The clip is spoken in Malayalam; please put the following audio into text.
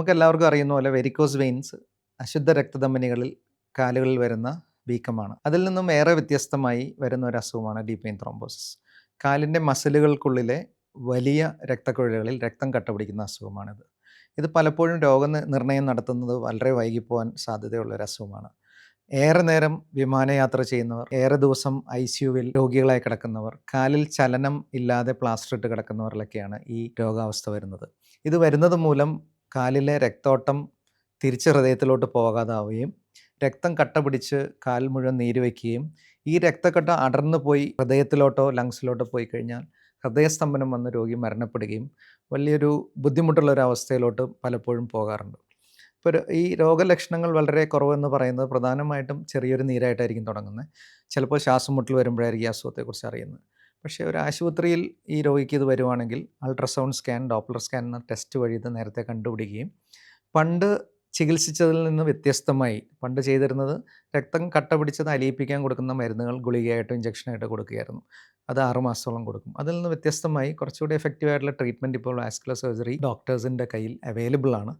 നമുക്കെല്ലാവർക്കും അറിയുന്ന പോലെ വെരിക്കോസ് വെയിൻസ് അശുദ്ധ രക്തധമനികളിൽ കാലുകളിൽ വരുന്ന വീക്കമാണ്. അതിൽ നിന്നും ഏറെ വ്യത്യസ്തമായി വരുന്ന ഒരു അസുഖമാണ് ഡീപ് വെയിൻ ത്രോംബോസിസ് കാലിന്റെ മസിലുകൾക്കുള്ളിലെ വലിയ രക്തക്കുഴലുകളിൽ രക്തം കട്ടപിടിക്കുന്ന അസുഖമാണിത്. ഇത് പലപ്പോഴും രോഗനിർണയം നടത്തുന്നത് വളരെ വൈകിപ്പോവാൻ സാധ്യതയുള്ള ഒരു അസുഖമാണ്. ഏറെ നേരം വിമാനയാത്ര ചെയ്യുന്നവർ ഏറെ ദിവസം ഐ സിയുവിൽ രോഗികളായി കിടക്കുന്നവർ കാലിൽ ചലനം ഇല്ലാതെ പ്ലാസ്റ്റർ ഇട്ട് കിടക്കുന്നവരിലൊക്കെയാണ് ഈ രോഗാവസ്ഥ വരുന്നത്. ഇത് വരുന്നത് മൂലം കാലിലെ രക്തോട്ടം തിരിച്ച് ഹൃദയത്തിലോട്ട് പോകാതാവുകയും രക്തം കട്ട പിടിച്ച് കാൽ മുഴുവൻ നീര് വയ്ക്കുകയും ഈ രക്തക്കട്ട അടർന്നു പോയി ഹൃദയത്തിലോട്ടോ ലങ്സിലോട്ടോ പോയി കഴിഞ്ഞാൽ ഹൃദയസ്തംഭനം വന്ന് രോഗി മരണപ്പെടുകയും വലിയൊരു ബുദ്ധിമുട്ടുള്ള ഒരു അവസ്ഥയിലോട്ട് പലപ്പോഴും പോകാറുണ്ട്. ഇപ്പോൾ ഈ രോഗലക്ഷണങ്ങൾ വളരെ കുറവെന്ന് പറയുന്നത് പ്രധാനമായിട്ടും ചെറിയൊരു നീരായിട്ടായിരിക്കും തുടങ്ങുന്നത്. ചിലപ്പോൾ ശ്വാസം മുട്ടൽ വരുമ്പോഴായിരിക്കും അസുഖത്തെക്കുറിച്ച് അറിയുന്നത്. പക്ഷേ ഒരു ആശുപത്രിയിൽ ഈ രോഗിക്ക് ഇത് വരുവാണെങ്കിൽ അൾട്രാസൗണ്ട് സ്കാൻ ഡോപ്ലർ സ്കാൻ എന്ന ടെസ്റ്റ് വഴി ഇത് നേരത്തെ കണ്ടുപിടിക്കുകയും പണ്ട് ചികിത്സിച്ചതിൽ നിന്ന് വ്യത്യസ്തമായി പണ്ട് ചെയ്തിരുന്നത് രക്തം കട്ട പിടിച്ചത് അലിയിപ്പിക്കാൻ കൊടുക്കുന്ന മരുന്നുകൾ ഗുളികയായിട്ടോ ഇഞ്ചക്ഷനായിട്ടോ കൊടുക്കുകയായിരുന്നു. അത് ആറുമാസത്തോളം കൊടുക്കും. അതിൽ നിന്ന് വ്യത്യസ്തമായി കുറച്ചുകൂടി എഫക്റ്റീവ് ആയിട്ടുള്ള ട്രീറ്റ്മെന്റ് ഇപ്പോൾ വാസ്കുലർ സർജറി ഡോക്ടേഴ്സിന്റെ കയ്യിൽ അവൈലബിൾ ആണ്.